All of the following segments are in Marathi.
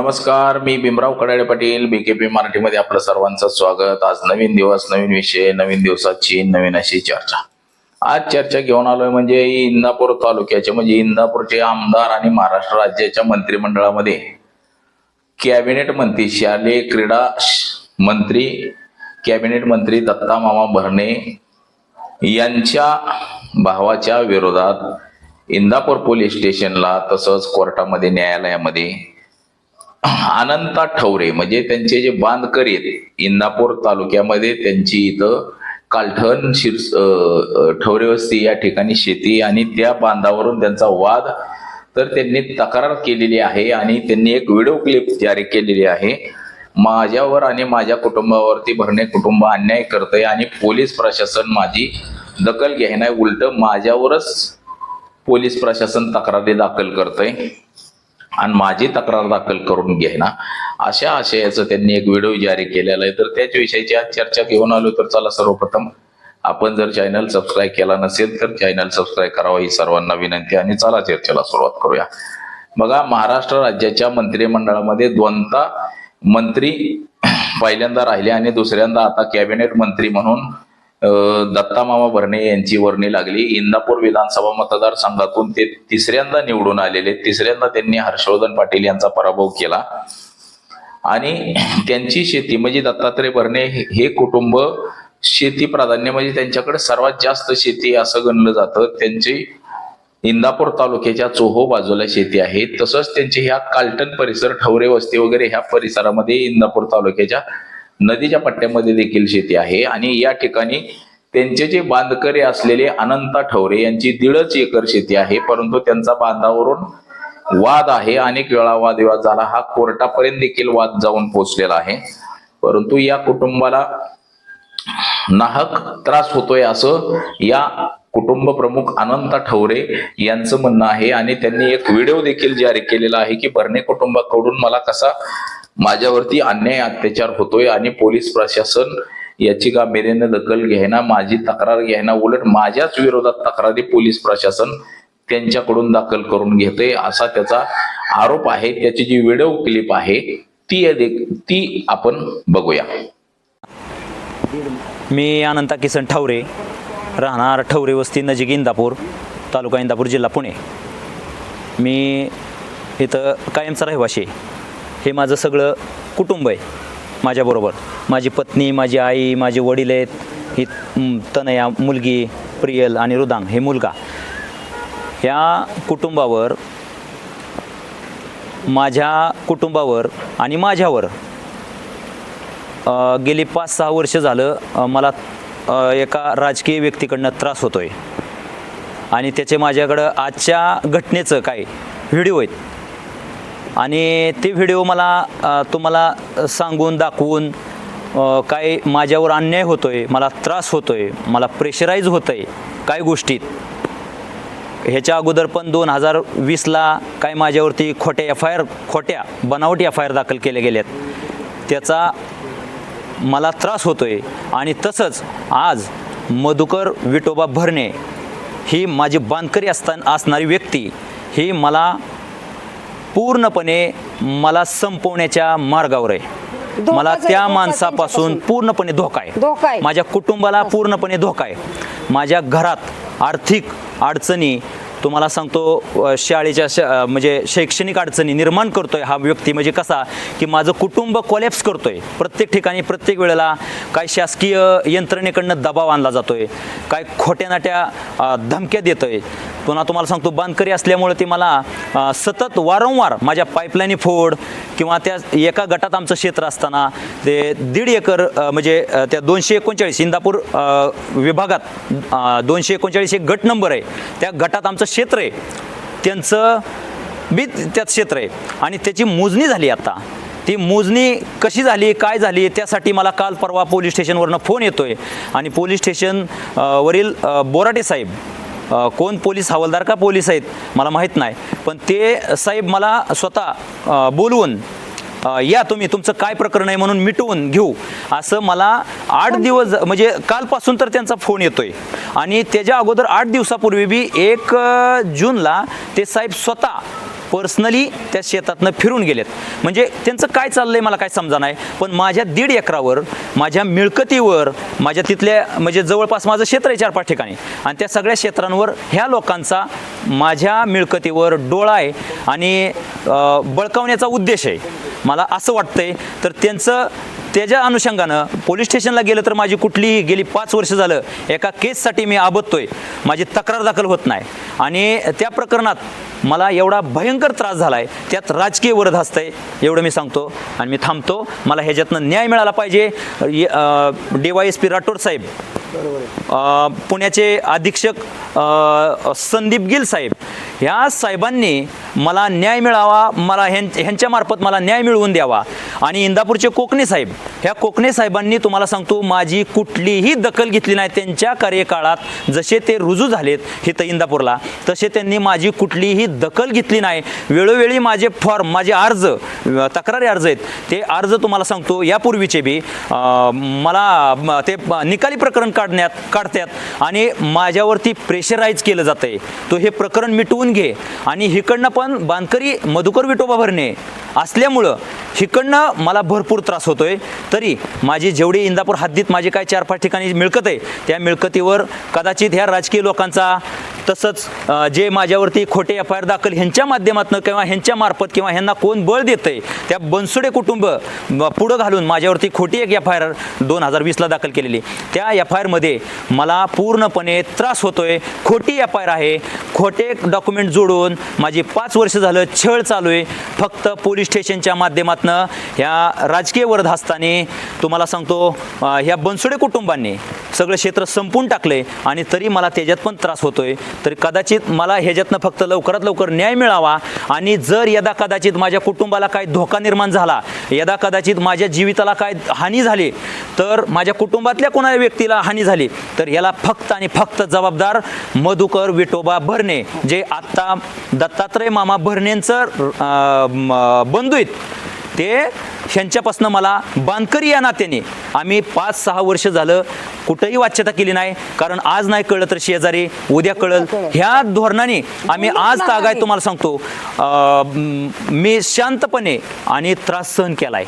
नमस्कार मी भीमराव कडाडे पाटील बीकेपी मराठीमध्ये आपलं सर्वांचं स्वागत. आज नवीन दिवस नवीन विषय नवीन दिवसाची नवीन अशी चर्चा. आज चर्चा घेऊन आलोय म्हणजे इंदापूर तालुक्याचे म्हणजे इंदापूरचे आमदार आणि महाराष्ट्र राज्याच्या मंत्रिमंडळामध्ये. कॅबिनेट मंत्री शालेय क्रीडा मंत्री कॅबिनेट मंत्री दत्ता मामा भरणे यांच्या भावाच्या विरोधात इंदापूर पोलीस स्टेशनला तसंच कोर्टामध्ये न्यायालयामध्ये अनंता ठवरे म्हणजे त्यांचे जे बांधकरी आहेत इंदापूर तालुक्यामध्ये त्यांची इथं कालठण शिरस ठवरे वस्ती या ठिकाणी शेती आणि त्या बांधावरून त्यांचा वाद तर त्यांनी तक्रार केलेली आहे आणि त्यांनी एक व्हिडिओ क्लिप जारी केलेली आहे. माझ्यावर आणि माझ्या कुटुंबावरती भरणे कुटुंब अन्याय करतंय आणि पोलीस प्रशासन माझी दखल घेणार उलट माझ्यावरच पोलीस प्रशासन तक्रारी दाखल करतंय. आणि माझी तक्रार दाखल करून घे ना. अशा आशयाचं त्यांनी एक व्हिडिओ जारी केलेला आहे. तर त्याच विषयाची आज चर्चा घेऊन आलो तर चला सर्वप्रथम आपण जर चॅनल सबस्क्राईब केला नसेल तर चॅनल सबस्क्राईब करावा ही सर्वांना विनंती आणि चला चर्चेला सुरुवात करूया. बघा महाराष्ट्र राज्याच्या मंत्रिमंडळामध्ये दोनदा मंत्री पहिल्यांदा राहिले आणि दुसऱ्यांदा आता कॅबिनेट मंत्री म्हणून दत्ता मामा भरणे यांची वर्णी लागली. इंदापूर विधानसभा मतदारसंघातून ते तिसऱ्यांदा निवडून आलेले. तिसऱ्यांदा त्यांनी हर्षवर्धन पाटील यांचा पराभव केला. आणि त्यांची शेती म्हणजे दत्तात्रय भरणे हे हे कुटुंब शेती प्राधान्य म्हणजे त्यांच्याकडे सर्वात जास्त शेती असं गणलं जातं. त्यांची इंदापूर तालुक्याच्या चोहो बाजूला शेती आहे. तसंच त्यांची ह्या कालटन परिसर ठवरे वस्ती वगैरे ह्या परिसरामध्ये इंदापूर तालुक्याच्या नदीच्या पट्ट्यामध्ये देखील शेती आहे आणि या ठिकाणी त्यांचे जे बांधकरी असलेले अनंता ठवरे यांची दीडच एकर शेती आहे परंतु त्यांचा बांधावरून वाद आहे. अनेक वेळा वादविवाद झाला. हा कोर्टापर्यंत देखील वाद जाऊन पोहोचलेला आहे. परंतु या कुटुंबाला नाहक त्रास होतोय असं या कुटुंब प्रमुख अनंता ठवरे यांचं म्हणणं आहे. आणि त्यांनी एक व्हिडिओ देखील जारी केलेला आहे की बर्णे कुटुंबाकडून मला कसा माझ्यावरती अन्याय अत्याचार होतोय आणि पोलीस प्रशासन याची गांभीर्याने दखल घ्यायना माझी तक्रार घ्यायना उलट माझ्याच विरोधात तक्रारी पोलीस प्रशासन त्यांच्याकडून दाखल करून घेते असा त्याचा आरोप आहे. त्याची जी व्हिडिओ क्लिप आहे ती ती आपण बघूया. मी अनंता किसन ठवरे राहणार ठवरे वस्ती नजीक इंदापूर तालुका इंदापूर जिल्हा पुणे. मी इथं कायमचा रहिवाशी आहे. हे माझं सगळं कुटुंब आहे माझ्याबरोबर. माझी पत्नी माझी आई माझे वडील आहेत. ही तनया मुलगी प्रियल आणि रुदांग हे मुलगा. ह्या कुटुंबावर माझ्या कुटुंबावर आणि माझ्यावर गेली पाच सहा वर्ष झालं मला एका राजकीय व्यक्तीकडनं त्रास होतो आहे आणि त्याचे माझ्याकडं आजच्या घटनेचं काय व्हिडिओ आहेत. आणि ते व्हिडिओ मला तुम्हाला सांगून दाखवून काय माझ्यावर अन्याय होतोय मला त्रास होतोय मला प्रेशराईज होतंय काय गोष्टीत ह्याच्या अगोदर पण दोन हजार वीसला काय माझ्यावरती खोट्या एफ आय आर खोट्या बनावटी एफ आय आर दाखल केल्या गेल्यात त्याचा मला त्रास होतोय. आणि तसंच आज मधुकर विटोबा भरणे ही माझी बांधकरी असता असणारी व्यक्ती ही मला पूर्णपणे मला संपवण्याच्या मार्गावर आहे मला त्या माणसापासून. पूर्णपणे धोका आहे धोका आहे. माझ्या कुटुंबाला पूर्णपणे धोका आहे माझ्या घरात आर्थिक अडचणी तुम्हाला सांगतो शाळेच्या श म्हणजे शैक्षणिक अडचणी निर्माण करतोय हा व्यक्ती म्हणजे कसा की माझं कुटुंब कोलॅप्स करतोय. प्रत्येक ठिकाणी प्रत्येक वेळेला काय शासकीय यंत्रणेकडनं दबाव आणला जातोय काय खोट्या नाट्या धमक्या देतोय. पुन्हा तुम्हाला सांगतो बांधकरी असल्यामुळे ते मला सतत वारंवार माझ्या पाईपलाईनी फोड किंवा त्या एका गटात आमचं क्षेत्र असताना ते दीड एकर म्हणजे त्या दोनशे एकोणचाळीस इंदापूर विभागात दोनशे एकोणचाळीस एक गट नंबर आहे. त्या गटात आमचं क्षेत्र आहे. त्यांचं बी त्यात क्षेत्र आहे. आणि त्याची मोजणी झाली आता. ती मोजणी कशी झाली काय झाली त्यासाठी मला काल परवा पोलीस स्टेशनवरनं फोन येतोय. आणि पोलीस स्टेशन वरील बोराटे साहेब कोण पोलीस हवालदार का पोलीस आहेत मला माहीत नाही. पण ते साहेब मला स्वतः बोलवून या तुम्ही तुमचं काय प्रकरण आहे म्हणून मिटवून घेऊ. असं मला आठ दिवस म्हणजे कालपासून तर त्यांचा फोन येतोय. आणि त्याच्या अगोदर आठ दिवसापूर्वी बी एक जूनला ते साहेब स्वतः पर्सनली त्या शेतातनं फिरून गेलेत. म्हणजे त्यांचं काय चाललंय मला काय समजा नाही पण माझ्या दीड एकरावर माझ्या मिळकतीवर माझ्या तिथल्या म्हणजे जवळपास माझं क्षेत्र आहे चार पाच ठिकाणी आणि त्या सगळ्या क्षेत्रांवर ह्या लोकांचा माझ्या मिळकतीवर डोळा आहे आणि बळकावण्याचा उद्देश आहे. मला असं वाटतंय तर त्यांचं त्याच्या अनुषंगानं पोलीस स्टेशनला गेलं तर माझी कुठलीही गेली पाच वर्ष झालं एका केससाठी मी आबदतोय माझी तक्रार दाखल होत नाही. आणि त्या प्रकरणात मला एवढा भयंकर त्रास झाला आहे त्यात राजकीय वरद असतंय एवढं मी सांगतो. आणि मी थांबतो. मला ह्याच्यातनं न्याय मिळाला पाहिजे. D Y S P Rathod साहेब पुण्याचे अधीक्षक संदीप गिल साहेब ह्या साहेबांनी मला न्याय मिळावा मला ह्यां ह्यांच्यामार्फत मला न्याय मिळवून द्यावा. आणि इंदापूरचे कोकणे साहेब ह्या कोकणे साहेबांनी तुम्हाला सांगतो माझी कुठलीही दखल घेतली नाही त्यांच्या कार्यकाळात. जसे ते रुजू झालेत इथं इंदापूरला तसे त्यांनी माझी कुठलीही दखल घेतली नाही. वेळोवेळी माझे फॉर्म माझे अर्ज तक्रारी अर्ज आहेत ते अर्ज तुम्हाला सांगतो यापूर्वीचे बी मला ते निकाली प्रकरण काढण्यात काढतात. आणि माझ्यावरती प्रेशराईज केलं जातं आहे तो हे प्रकरण मिटवून घे. आणि हिकडनं पण बांधकरी मधुकर विटोबा भरणे असल्यामुळं हिकडनं मला भरपूर त्रास होतोय. तरी माझी जेवढी इंदापूर हद्दीत माझी काय चार पाच ठिकाणी मिळकत आहे त्या मिळकतीवर कदाचित ह्या राजकीय लोकांचा तसंच जे माझ्यावरती खोटे एफ आय आर दाखल ह्यांच्या माध्यमातून किंवा ह्यांच्या मार्फत किंवा ह्यांना कोण बळ देतंय त्या बनसुडे कुटुंब पुढं घालून माझ्यावरती खोटी एक एफ आय आर दोन हजार वीसला दाखल केलेली. त्या एफ आय आरमध्ये मला पूर्णपणे त्रास होतोय खोटी एफ आय आर आहे. खोटे डॉक्युमेंट जोडून माझी पाच वर्ष झालं छळ चालू आहे. फक्त पोलीस स्टेशनच्या माध्यमात माध्यमातून ह्या राजकीय वरदहस्ताने तुम्हाला सांगतो ह्या बनसुडे कुटुंबांनी सगळं क्षेत्र संपून टाकले आणि तरी मला त्याच्यात पण त्रास होतोय. तर कदाचित मला ह्याच्यातनं फक्त लवकरात लवकर न्याय मिळावा आणि जर यदा कदाचित माझ्या कुटुंबाला काय धोका निर्माण झाला यदा कदाचित माझ्या जीविताला काय हानी झाली तर माझ्या कुटुंबातल्या कोणा व्यक्तीला हानी झाली तर याला फक्त आणि फक्त जबाबदार मधुकर विठोबा भरणे जे आत्ता दत्तात्रय मामा भरणेंचं बंधू आहेत. ते ह्यांच्यापासून मला बांधकरी या नात्याने. आम्ही पाच सहा वर्ष झालं कुठंही वाच्यता केली नाही. कारण आज नाही कळलं तर शेजारी उद्या कळल. ह्या धोरणाने आम्ही आज तागाय तुम्हाला सांगतो. म, शांतपणे आणि त्रास सहन केलाय.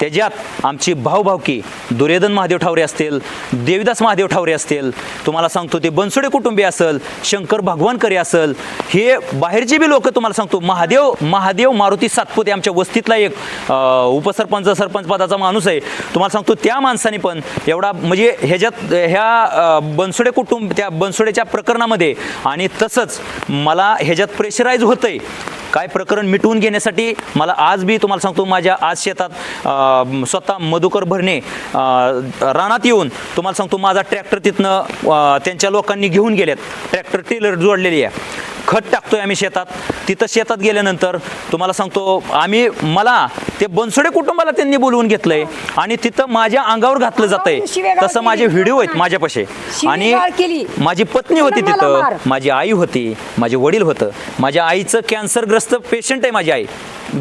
त्याच्यात आमची भाऊभावकी दुर्योधन महादेव ठावरे असतील देवीदास महादेव ठावरे असतील तुम्हाला सांगतो ते बनसोडे कुटुंबीय असेल शंकर भगवानकरे असेल हे बाहेरचे बी लोक तुम्हाला सांगतो. महादेव महादेव मारुती सातपुते आमच्या वस्तीतला एक अं, उपसरपंच सरपंच पदाचा माणूस आहे. तुम्हाला सांगतो त्या माणसाने पण एवढा म्हणजे ह्याच्यात ह्या बनसोडे कुटुंब त्या बनसोडेच्या प्रकरणामध्ये आणि तसंच मला ह्याच्यात प्रेशराईज होतंय. काय प्रकरण मिटवून घेण्यासाठी मला आज बी तुम्हाला सांगतो माझ्या आज शेतात स्वतः मधुकर भरणे रानात येऊन तुम्हाला सांगतो माझा ट्रॅक्टर तिथनं त्यांच्या लोकांनी घेऊन गेलेत. ट्रॅक्टर टेलर जोडलेली आहे. खत टाकतोय आम्ही शेतात. तिथं शेतात गेल्यानंतर तुम्हाला सांगतो आम्ही मला ते बनसोडे कुटुंबाला त्यांनी बोलवून घेतलंय. आणि तिथं माझ्या अंगावर घातलं जातंय. शिवेगाळ तसं माझे. व्हिडिओ आहेत माझ्यापाशी. आणि. माझी पत्नी होती तिथं. माझी आई होती. माझे वडील होतं. माझ्या आईचं कॅन्सरग्रस्त पेशंट आहे माझी आई.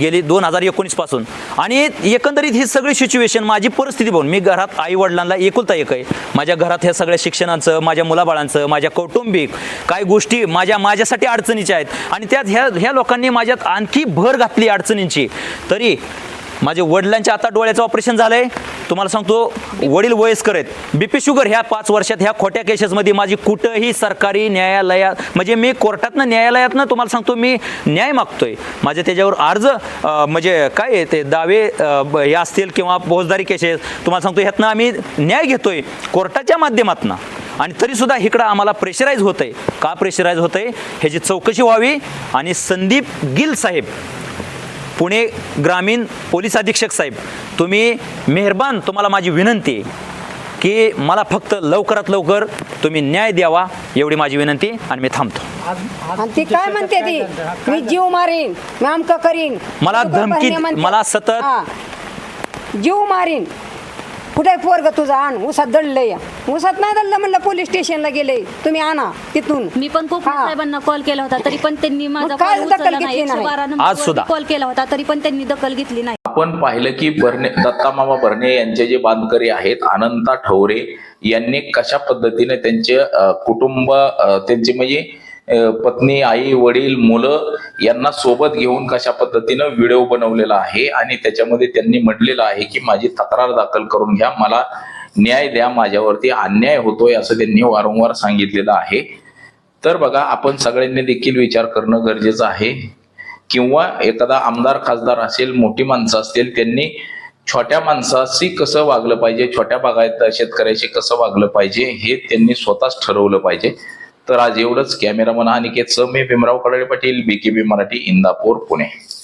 गेली दोन हजार एकोणीसपासून. आणि एकंदरीत ही सगळी सिच्युएशन माझी परिस्थिती पाहून मी घरात आई वडिलांना एकुलता एक आहे. माझ्या घरात ह्या सगळ्या शिक्षणाचं माझ्या मुलाबाळांचं माझ्या कौटुंबिक काय गोष्टी माझ्या माझ्यासाठी अडचणीच्या आहेत. आणि त्यात ह्या ह्या लोकांनी माझ्यात आणखी भर घातली अडचणींची. तरी माझे वडिलांच्या आता डोळ्याचं ऑपरेशन झालंय. तुम्हाला सांगतो वडील वयस्कर आहेत. बीपी शुगर ह्या पाच वर्षात ह्या खोट्या केसेसमध्ये माझी कुठंही सरकारी न्यायालयात म्हणजे मी कोर्टातनं न्यायालयातनं तुम्हाला सांगतो मी न्याय मागतोय. माझे त्याच्यावर अर्ज म्हणजे काय ते दावे ब- हे असतील किंवा फौजदारी केसेस तुम्हाला सांगतो ह्यातनं आम्ही न्याय घेतोय कोर्टाच्या माध्यमातनं. आणि तरीसुद्धा इकडं आम्हाला प्रेशराईज होतंय. का प्रेशराईज होतंय? ह्याची चौकशी व्हावी आणि संदीप गिल साहेब पुणे ग्रामीण पोलीस अधीक्षक साहेब तुम्ही मेहरबान तुम्हाला माझी विनंती आहे की मला फक्त लवकरात लवकर तुम्ही न्याय द्यावा एवढी माझी विनंती आणि मी थांबतो ती काय म्हणते ती मी जीव मारीन मी आमक करीन मला धमकी-. मला सतत-. जीव मारीन कुठे पोरग तुझा आण? उसात दडलंय. उसात नाही दडलं म्हणलं पोलीस स्टेशनला गेले. तुम्ही आणा तिथून. मी पण कोकण हा. साहेबांना कॉल केला होता तरी पण त्यांनी माझा काय कॉल दखल उचलला घेतली नाही. आज नंबरवरती सुद्धा. कॉल केला होता तरी पण त्यांनी दखल घेतली नाही. आपण पाहिलं की भरणे दत्तामामा भरणे यांचे जे बांधकरी आहेत अनंता ठवरे यांनी कशा पद्धतीने त्यांचे अ, कुटुंब अ, त्यांचे म्हणजे पत्नी आई वडील मुलं यांना सोबत घेऊन कशा पद्धतीनं व्हिडिओ बनवलेला आहे आणि त्याच्यामध्ये त्यांनी म्हटलेलं आहे की माझी तक्रार दाखल करून घ्या मला न्याय द्या माझ्यावरती अन्याय होतोय असं त्यांनी वारंवार सांगितलेलं आहे. तर बघा आपण सगळ्यांनी देखील विचार करणं गरजेचं आहे. किंवा एखादा आमदार खासदार असेल मोठी माणसं असतील त्यांनी छोट्या माणसाशी कसं वागलं पाहिजे छोट्या बागायत शेतकऱ्याशी कसं वागलं पाहिजे हे त्यांनी स्वतःच ठरवलं पाहिजे. तर आज एवढंच. कॅमेरामन अनिकेत के मी भीमराव कडाळे पाटील बीकेबी मराठी इंदापूर पुणे.